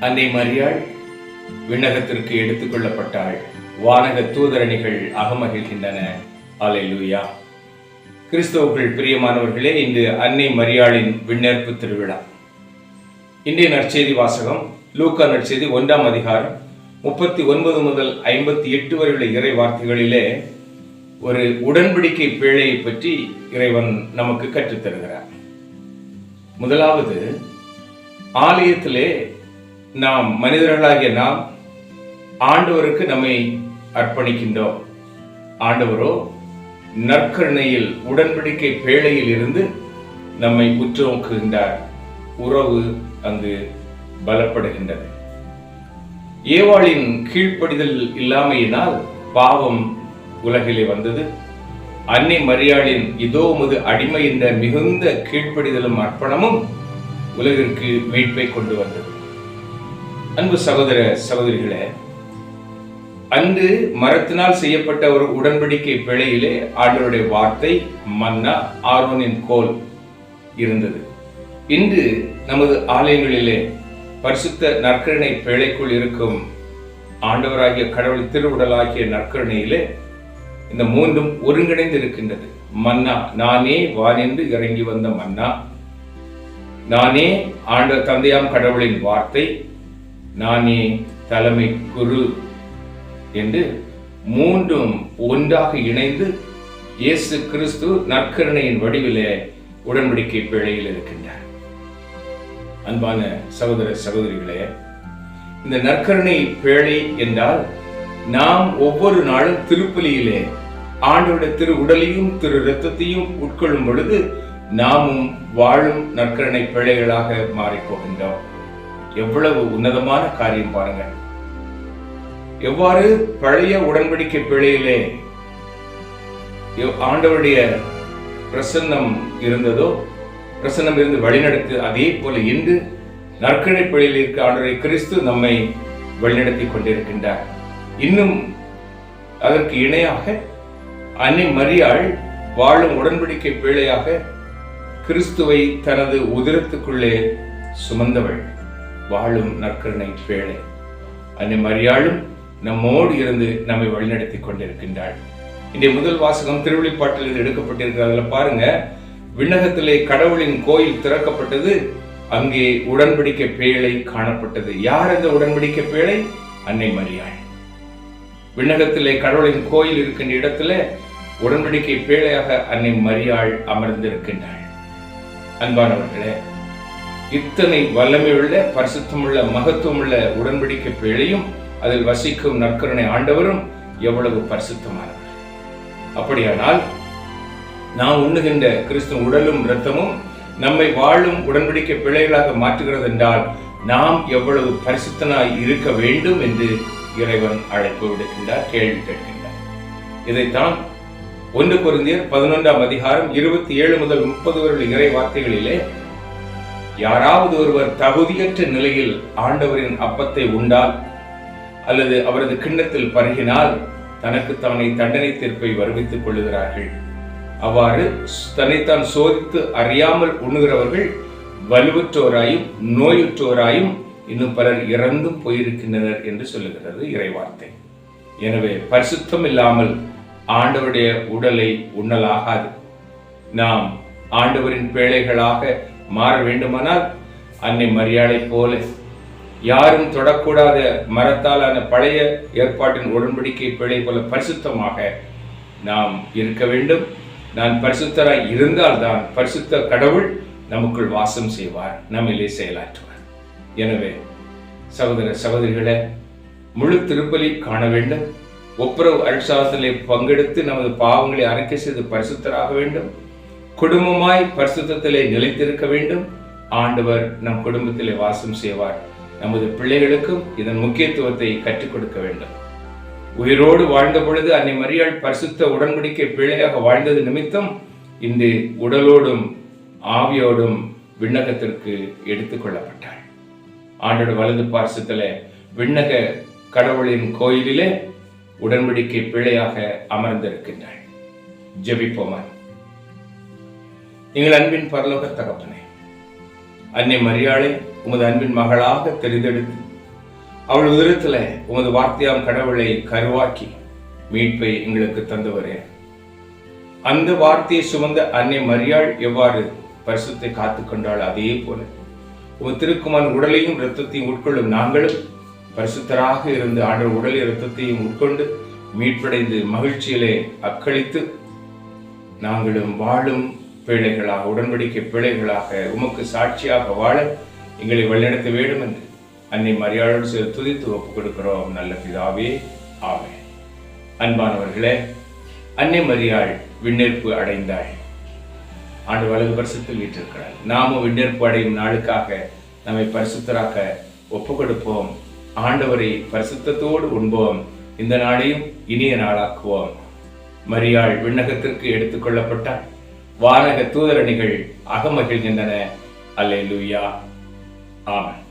அன்னை மரியாள் விண்ணகத்திற்கு எடுத்துக் கொள்ளப்பட்டாள். வானக தூதரணிகள் அகமகிழ்கின்றன. அல்லேலூயா கிறிஸ்தவர்கள் பிரியமானவர்களே இன்று அன்னை மரியாளின் விண்ணேற்பு திருவிழா. இன்றைய நற்செய்தி வாசகம் லூக்கா நற்செய்தி ஒன்றாம் அதிகாரம் முப்பத்தி ஒன்பது முதல் ஐம்பத்தி எட்டு வரை உள்ள இறை வார்த்தைகளிலே ஒரு உடன்படிக்கை பிழையை பற்றி இறைவன் நமக்கு கற்றுத் தருகிறார் முதலாவது ஆலயத்திலே நாம் மனிதர்களாகிய நாம் ஆண்டவருக்கு நம்மை அர்ப்பணிக்கின்றோம். ஆண்டவரோ நற்கருணையில் உடன்படிக்கை பேழையில் இருந்து நம்மை உற்று நோக்குகின்றார். உறவு அங்கு பலப்படுகின்றன. ஏவாளின் கீழ்ப்படிதல் இல்லாமையினால் பாவம் உலகிலே வந்தது. அன்னை மரியாளின் இதோ முது அடிமை என்ற மிகுந்த கீழ்ப்படிதலும் அர்ப்பணமும் உலகிற்கு மீட்பை கொண்டு வந்தது. அன்பு சகோதர சகோதரிகளே அன்று மரத்தினால் செய்யப்பட்ட ஒரு உடன்படிக்கை பிழையிலே ஆண்டவருடைய வார்த்தை மன்னா ஆர்வனின் கோல் இருந்தது. இன்று நமது ஆலயங்களிலே பரிசுத்த நற்கருணை பிழைக்குள் இருக்கும் ஆண்டவராகிய கடவுள் திருவுடலாகிய நற்கருணையிலே இந்த மூன்றும் ஒருங்கிணைந்து இருக்கின்றது மன்னா நானே வானின்று இறங்கி வந்த மன்னா. நானே ஆண்ட தந்தையாம் கடவுளின் வார்த்தை. நானே தலைமை குரு என்று மூன்றும் ஒன்றாக இணைந்து இயேசு கிறிஸ்து நற்கருணையின் வடிவிலே உடன்படிக்கை பிழையில் இருக்கின்றார் அன்பான சகோதர சகோதரிகளே இந்த நற்கருணை பேழை என்றால் நாம் ஒவ்வொரு நாளும் திருப்பலியிலே ஆண்டோட திரு உடலையும் திரு இரத்தத்தையும் உட்கொள்ளும் பொழுது நாமும் வாழும் நற்கரணை பிழைகளாக மாறிப்போகின்றோம் எவ்வளவு உன்னதமான காரியம் பாருங்க எவ்வாறு பழைய உடன்படிக்கை பிழையிலே எவ்- ஆண்டவருடைய பிரசன்னம் இருந்ததோ பிரசன்னம் இருந்து வழிநடத்து அதே போல இன்று நற்கடை பிழையில் இருக்க ஆண்டரை கிறிஸ்து நம்மை வழிநடத்தி கொண்டிருக்கின்றார். இன்னும் அதற்கு இணையாக அன்னை மரியாள் வாழும் உடன்படிக்கை பிழையாக கிறிஸ்துவை தனது உதிரத்துக்குள்ளே சுமந்தவள் வாழும் நற்கருணை பேழை அன்னை மரியாளும் நம்மோடு இருந்து நம்மை வழிநடத்தி கொண்டிருக்கின்றாள். இன்றைய முதல் வாசகம் திருவிழிப்பாட்டில் இருந்து எடுக்கப்பட்டிருக்கிறது. பாருங்க விண்ணகத்திலே கடவுளின் கோயில் திறக்கப்பட்டது அங்கே உடன்படிக்கை பேழை காணப்பட்டது. யார் அந்த உடன்படிக்கை பேழை? அன்னை மரியாள். விண்ணகத்திலே கடவுளின் கோயில் இருக்கின்ற இடத்துல உடன்படிக்கை பேழையாக அன்னை மரியாள் அமர்ந்திருக்கின்றாள். அன்பானவர்களே இத்தனை வல்லமையுள்ள பரிசுத்தமுள்ள மகத்துவமுள்ள உடன்படிக்கை பேழையும் அதில் வசிக்கும் நற்கருணை ஆண்டவரும் எவ்வளவு பரிசுத்தமானவர். அப்படியானால் நாம் உண்ணுகின்ற கிறிஸ்து உடலும் இரத்தமும் நம்மை வாழும் உடன்படிக்கை பிழைகளாக மாற்றுகிறது என்றால் நாம் எவ்வளவு பரிசுத்தனாய் இருக்க வேண்டும் என்று இறைவன் அழைப்பு விடுக்கின்றார் கேள்வி கேட்கின்றார். இதைத்தான் ஒன்று பொருந்தியர் பதினொன்றாம் அதிகாரம் இருபத்தி ஏழு முதல் முப்பது வருட இறை வார்த்தைகளிலே யாராவது ஒருவர் தகுதியற்ற நிலையில் ஆண்டவரின் அப்பத்தை உண்டால் அல்லது அவரது கிண்ணத்தில் பருகினால் தனக்கு தன்னை தண்டனை தீர்ப்பை வருவித்துக் கொள்ளுகிறார்கள். அவ்வாறு தன்னைத்தான் சோதித்து அறியாமல் உண்ணுகிறவர்கள் வலுவற்றோராயும் நோயுற்றோராயும் இன்னும் பலர் இறந்தும் போயிருக்கின்றனர் என்று சொல்லுகிறது இறைவார்த்தை. எனவே பரிசுத்தம் இல்லாமல் ஆண்டவருடைய உடலை உண்ணலாகாது. நாம் ஆண்டவரின் பேழைகளாக மாற வேண்டுமானால் அன்னை மரியாதை போல யாரும் தொடக்கூடாத மரத்தாலான பழைய ஏற்பாட்டின் உடன்படிக்கை பிழை போல பரிசுத்தமாக நாம் இருக்க வேண்டும். நான் பரிசுத்தராய் இருந்தால்தான் பரிசுத்த கடவுள் நமக்குள் வாசம் செய்வார் நம்மிலே செயலாற்றுவார். எனவே சகோதர சகோதரிகளை முழு திருப்பலி காண வேண்டும். ஒப்புரவு அல்சாசத்திலே பங்கெடுத்து நமது பாவங்களை அறிக்கை செய்து பரிசுத்தராக வேண்டும். குடும்பமாய் பரிசுத்திலே நிலைத்திருக்க வேண்டும். ஆண்டவர் நம் குடும்பத்திலே வாசம் செய்வார். நமது பிள்ளைகளுக்கும் இதன் முக்கியத்துவத்தை கற்றுக் கொடுக்க வேண்டும். உயிரோடு வாழ்ந்த பொழுது அன்னை மரியாள் பரிசுத்த உடன்படிக்கை பிழையாக வாழ்ந்தது நிமித்தம் இன்று உடலோடும் ஆவியோடும் விண்ணகத்திற்கு எடுத்துக் கொள்ளப்பட்டாள். ஆண்டோட வலது பார்சத்துல விண்ணக கடவுளின் கோயிலிலே உடன்படிக்கை பிழையாக அமர்ந்திருக்கின்றாள். ஜெபிப்போமா? எங்கள் அன்பின் பரலோக தகப்பனே அன்னை மரியாளை உமது அன்பின் மகளாக தெரிந்தெடுத்து அவள் உதரத்துல உமது வார்த்தையாம் கடவுளை கருவாக்கி மீட்பை எங்களுக்கு தந்தவரே. அந்த வார்த்தையை சுமந்த அன்னை மரியாள் எவ்வாறு பரிசுத்தை காத்து கொண்டாள்? அதே போல உமது திருக்குமான் உடலையும் இரத்தத்தையும் உட்கொள்ளும் நாங்களும் பரிசுத்தராக இருந்து ஆண்டவர் உடலை இரத்தத்தையும் உட்கொண்டு மீட்படைந்து மகிழ்ச்சியிலே அக்களித்து நாங்களும் வாழும் பிள்ளைகளாக உடன்படிக்கை பிள்ளைகளாக உமக்கு சாட்சியாக வாழ எங்களை வழிநடத்த வேண்டும் என்று அன்னை மரியாளோடு சேர்த்து துதித்து ஒப்புக் கொடுக்கிறோம் நல்ல பிதாவே. ஆமே அன்பானவர்களே அன்னை மரியாள் விண்ணேற்பு அடைந்தாள். ஆண்டு வலது வருஷத்தில் வீட்டிருக்கிறாள் நாமும் விண்ணேற்பு அடையும் நாளுக்காக நம்மை பரிசுத்தராக்க ஒப்புக் கொடுப்போம். ஆண்டவரை பரிசுத்தத்தோடு உண்போம். இந்த நாளையும் இனிய நாளாக்குவோம். மரியாள் விண்ணகத்திற்கு எடுத்துக் கொள்ளப்பட்டாள். வானக தூதரணிகள் அகமகிழ்கின்றன. அல்லேலூயா. ஆமன்.